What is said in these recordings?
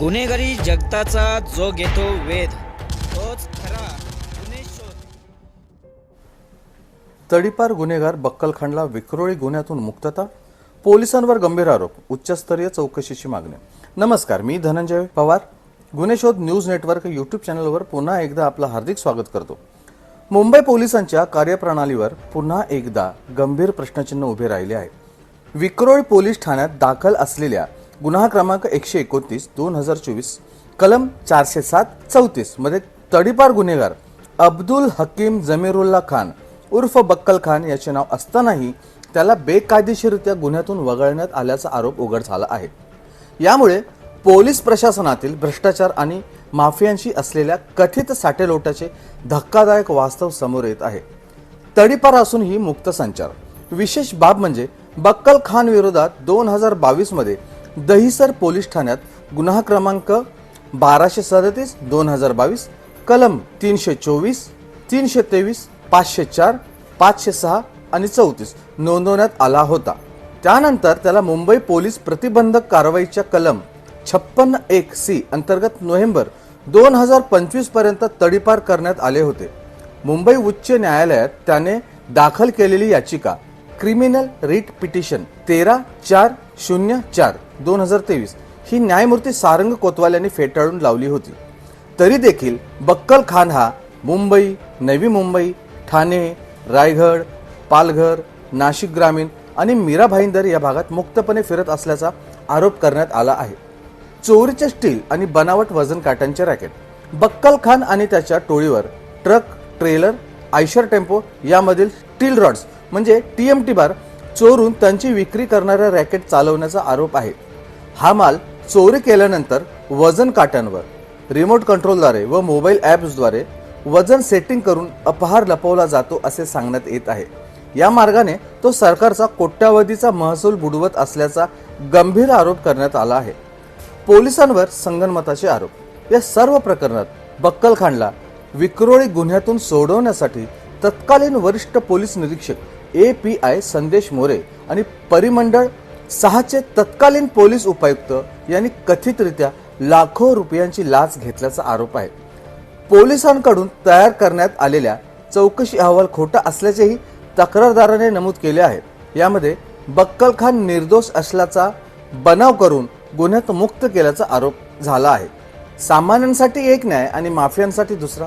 गुन्हेगारी जगताचा जो घेतो वेध तोच खरा गुन्हे शोध. तडीपार गुन्हेगार बक्कलखांडला विक्रोळी गुन्ह्यातून मुक्तता? पोलिसांवर गंभीर आरोप उच्चस्तरीय चौकशीची मागणी. नमस्कार मी धनंजय पवार. गुन्हे शोध न्यूज नेटवर्क यूट्यूब चॅनलवर पुन्हा एकदा आपलं हार्दिक स्वागत करतो. मुंबई पोलिसांच्या कार्यप्रणालीवर पुन्हा एकदा गंभीर प्रश्नचिन्ह उभे राहिले आहे. विक्रोळी पोलीस ठाण्यात दाखल असलेल्या गुन्हा क्रमांक एकशे एकोणतीस दोन हजार चोवीस कलम चारशे सात चौतीसमध्ये तडीपार गुन्हेगार अब्दुल हकीम जमीरुल्ला खान उर्फ बक्कल खान याचे नाव असतानाही त्याला बेकायदेशीररित्या गुन्ह्यातून वगळण्यात आल्याचा आरोप उघड झाला आहे. यामुळे पोलीस प्रशासनातील भ्रष्टाचार आणि माफियांशी असलेल्या कथित साठेलोटाचे धक्कादायक वास्तव समोर येत आहे. तडीपार असूनही मुक्त संचार. विशेष बाब म्हणजे बक्कल खान विरोधात दोन हजार बावीसमध्ये दहिसर पोलीस ठाण्यात गुन्हा क्रमांक बाराशे सदतीस दोन हजार बावीस कलम तीनशे चोवीस तीनशे तेवीस पाचशे चार पाचशे सहा आणि चौतीस नोंदवण्यात आला होता. त्यानंतर त्याला मुंबई पोलीस प्रतिबंधक कारवाईच्या कलम छप्पन्न एक सी अंतर्गत नोव्हेंबर दोन हजार पंचवीसपर्यंत तडीपार करण्यात आले होते. मुंबई उच्च न्यायालयात त्याने दाखल केलेली याचिका क्रिमिनल रिट पिटिशन तेरा चार शून्य चार. दोन हजार तेवीस. ही न्यायमूर्ती सारंग कोतवाल यांनी फेटाळून लावली होती. तरी देखील बक्कल खान हा मुंबई नवी मुंबई ठाणे रायगड पालघर नाशिक ग्रामीण आणि मीरा भाईंदर या भागात मुक्तपणे फिरत असल्याचा आरोप करण्यात आला आहे. चोरीचे स्टील आणि बनावट वजन काट्यांचे रॅकेट. बक्कल खान आणि त्याच्या टोळीवर ट्रक ट्रेलर आयशर टेम्पो यामधील स्टील रॉड्स म्हणजे टीएमटी बार चोरून त्यांची विक्री करणाऱ्या रॅकेट चालवण्याचा आरोप आहे. हा माल चोरी केल्यानंतर वजन काट्यांवर रिमोट कंट्रोलद्वारे व मोबाईल ॲप्सद्वारे वजन सेटिंग करून अपहार लपवला जातो असे सांगण्यात येत आहे. या मार्गाने तो सरकारचा कोट्यावधीचा महसूल बुडवत असल्याचा गंभीर आरोप करण्यात आला आहे. पोलिसांवर संगनमताचे आरोप. या सर्व प्रकरणात बक्कल खानला विक्रोळी गुन्ह्यातून सोडवण्यासाठी तत्कालीन वरिष्ठ पोलीस निरीक्षक ए पी आय संदेश मोरे आणि परिमंडळ सहाचे तत्कालीन पोलीस उपायुक्त यांनी कथितरित्या लाखो रुपयांची लाच घेतल्याचा आरोप आहे. पोलिसांकडून तयार करण्यात आलेल्या चौकशी अहवाल खोटा असल्याचेही तक्रारदाराने नमूद केले आहे. यामध्ये बक्कल खान निर्दोष असल्याचा बनाव करून गुन्ह्यात मुक्त केल्याचा आरोप झाला आहे. सामान्यांसाठी एक न्याय आणि माफियांसाठी दुसरा.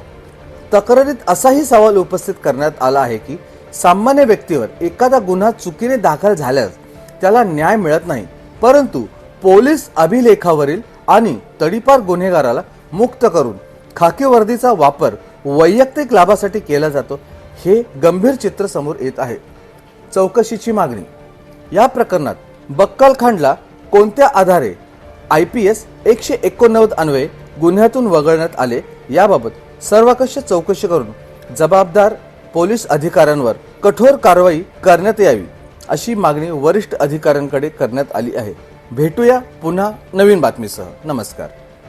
तक्रारीत असाही सवाल उपस्थित करण्यात आला आहे की सामान्य व्यक्तीवर एखादा गुन्हा चुकीने दाखल झाल्यास त्याला न्याय मिळत नाही. परंतु पोलीस अभिलेखावरील आणि तडीपार गुन्हेगाराला मुक्त करून खाकी वर्दीचा वापर वैयक्तिक लाभासाठी केला जातो हे गंभीर चित्र समोर येत आहे. चौकशीची मागणी. या प्रकरणात बक्कलखांडला कोणत्या आधारे आय पी एस एकशे एकोणनव्वद अन्वये गुन्ह्यातून वगळण्यात आले याबाबत सर्वकष चौकशी करून जबाबदार पोलीस अधिकाऱ्यांवर कठोर कारवाई करण्यात यावी. अशी मागणी वरिष्ठ अधिकाऱ्यांकडे करण्यात आली आहे. भेटूया पुन्हा नवीन बातमीसह. नमस्कार.